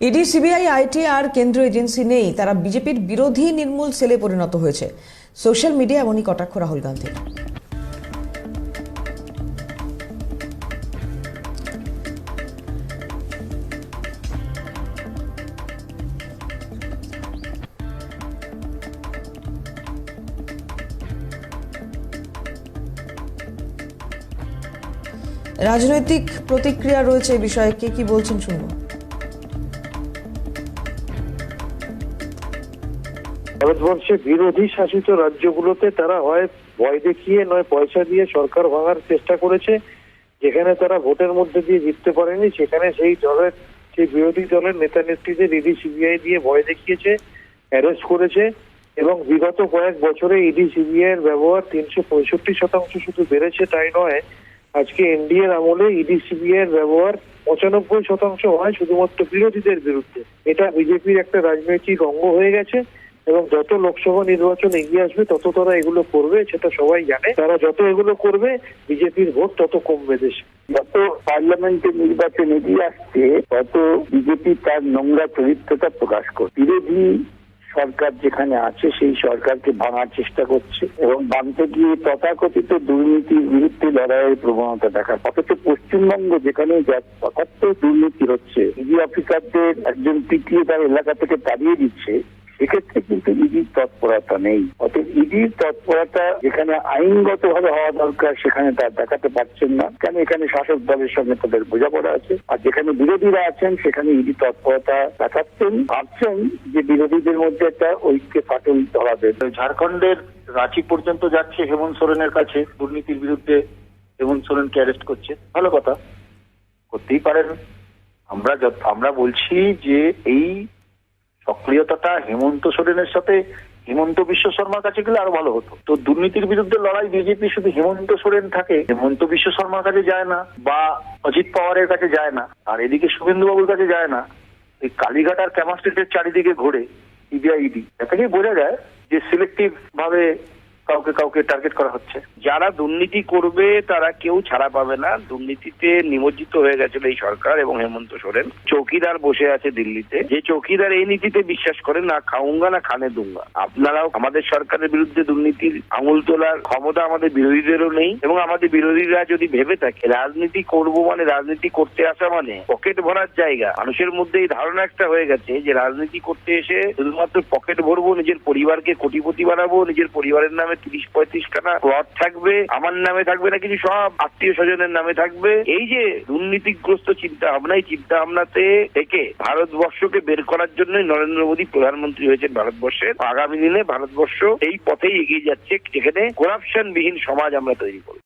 ED, CBI, IT আর কেন্দ্রীয় agency নেই। তারা বিজেপির বিরোধী নির্মূল সেলে পরিণত হয়েছে। সোশ্যাল মিডিয়া এমনই কটাক্ষ রাহুল গান্ধী রাজনৈতিক প্রতিক্রিয়া রয়েছে বিষয়ে। কে কি বলছেন শুনব। ভারতবর্ষে বিরোধী শাসিত রাজ্যগুলোতে তারা হয় ভয় দেখিয়ে, নয় পয়সা দিয়ে সরকার ভাঙার চেষ্টা করেছে, যেখানে তারা ভোটের মধ্যে দিয়ে জিততে পারেনি, সেখানে সেই দলের, সেই বিরোধী দলের নেতা নেত্রীদের ইডি সিবিআই দিয়ে ভয় দেখিয়েছে, অ্যারেস্ট করেছে, এবং বিগত কয়েক বছরে ইডি সিবিআই এর ব্যবহার তিনশো পঁয়ষট্টি শতাংশ শুধু বেড়েছে, তাই নয়, আজকে এনডিএর আমলে ইডি সিবিআই এর ব্যবহার পঁচানব্বই শতাংশ হয় শুধুমাত্র বিরোধীদের বিরুদ্ধে। এটা বিজেপির একটা রাজনৈতিক অঙ্গ হয়ে গেছে। এবং যত লোকসভা নির্বাচন এগিয়ে আসবে, তত তারা এগুলো করবে, সেটা সবাই জানে। তারা যত এগুলো করবে, বিজেপির ভোট তত কমবে দেশে। যত পার্লামেন্টের নির্বাচন এগিয়ে আসছে, তত বিজেপি তার নোংরা চরিত্রটা প্রকাশ করছে। বিরোধী সরকার যেখানে আছে, সেই সরকারকে ভাঙার চেষ্টা করছে এবং ভাঙতে গিয়ে তথাকথিত দুর্নীতির বিরুদ্ধে লড়াইয়ের প্রবণতা দেখা অথচ পশ্চিমবঙ্গ যেখানে যথার্থ দুর্নীতি হচ্ছে। ইডি অফিসারদের একজন পিটিয়ে তার এলাকা থেকে তাড়িয়ে দিচ্ছে। সেক্ষেত্রে কিন্তু ইডির তৎপরতা নেই। অতএব ইডির তৎপরতা যেখানে আইনগত ভাবে হওয়া দরকার, সেখানে তার দেখাতে পারছেন না। কেন এখানে শাসক দলের সঙ্গে তাদের বোঝাপড়া আছে? আর যেখানে বিরোধীরা আছেন, সেখানে ইডি তৎপরতা দেখাচ্ছেন। ভাবছেন যে বিরোধীদের মধ্যে একটা ঐক্যে ফাটল ধরাবে। ঝাড়খণ্ডের রাঁচি পর্যন্ত যাচ্ছে হেমন্ত সোরেনের কাছে। দুর্নীতির বিরুদ্ধে হেমন্ত সোরেনকে অ্যারেস্ট করছে। ভালো কথা। করতেই পারেন। আমরা আমরা বলছি যে এই সক্রিয়তাটা হেমন্ত সোরেনের সাথে হিমন্ত বিশ্ব শর্মার কাছে গেলে আরও ভালো হতো। তো দুর্নীতির বিরুদ্ধে লড়াই, বিজেপি শুধু হিমন্ত সোরেন থাকে, হেমন্ত বিশ্ব শর্মার কাছে যায় না বা অজিত পাওয়ারের কাছে যায় না, আর এদিকে শুভেন্দু বাবুর কাছে যায় না। এই কালীঘাট আর চারিদিকে ঘোরে ইডিআইডি এটাকেই বোঝা যায় যে সিলেক্টিভ ভাবে কাউকে কাউকে টার্গেট করা হচ্ছে। যারা দুর্নীতি করবে, তারা কেউ ছাড়া পাবে না। দুর্নীতিতে নিমজ্জিত হয়ে গেছিল এই সরকার এবং হেমন্ত সোরেন। চৌকিদার বসে আছে দিল্লিতে। যে চৌকিদার এই নীতিতে বিশ্বাস করে, না খাউঙ্গা না খানে দুঙ্গা। আপনারাও আমাদের সরকারের বিরুদ্ধে দুর্নীতির আঙুল তোলার ক্ষমতা আমাদের বিরোধীদেরও নেই এবং আমাদের বিরোধীরা যদি ভেবে থাকে, রাজনীতি করব মানে রাজনীতি করতে আসা মানে পকেট ভরার জায়গা। মানুষের মধ্যে এই ধারণা একটা হয়ে গেছে যে, রাজনীতি করতে এসে শুধুমাত্র পকেট ভরবো, নিজের পরিবারকে কোটিপতি বানাবো, নিজের পরিবারের নামে তিরিশ পঁয়ত্রিশ টাকা প্লট থাকবে, আমার নামে থাকবে না কিছু, সব আত্মীয় স্বজনের নামে থাকবে। এই যে দুর্নীতিগ্রস্ত চিন্তা ভাবনা এই চিন্তা ভাবনাতে থেকে ভারতবর্ষকে বের করার জন্যই নরেন্দ্র মোদী প্রধানমন্ত্রী হয়েছেন ভারতবর্ষের। আগামী দিনে ভারতবর্ষ এই পথেই এগিয়ে যাচ্ছে, যেখানে করাপশন বিহীন সমাজ আমরা তৈরি করব।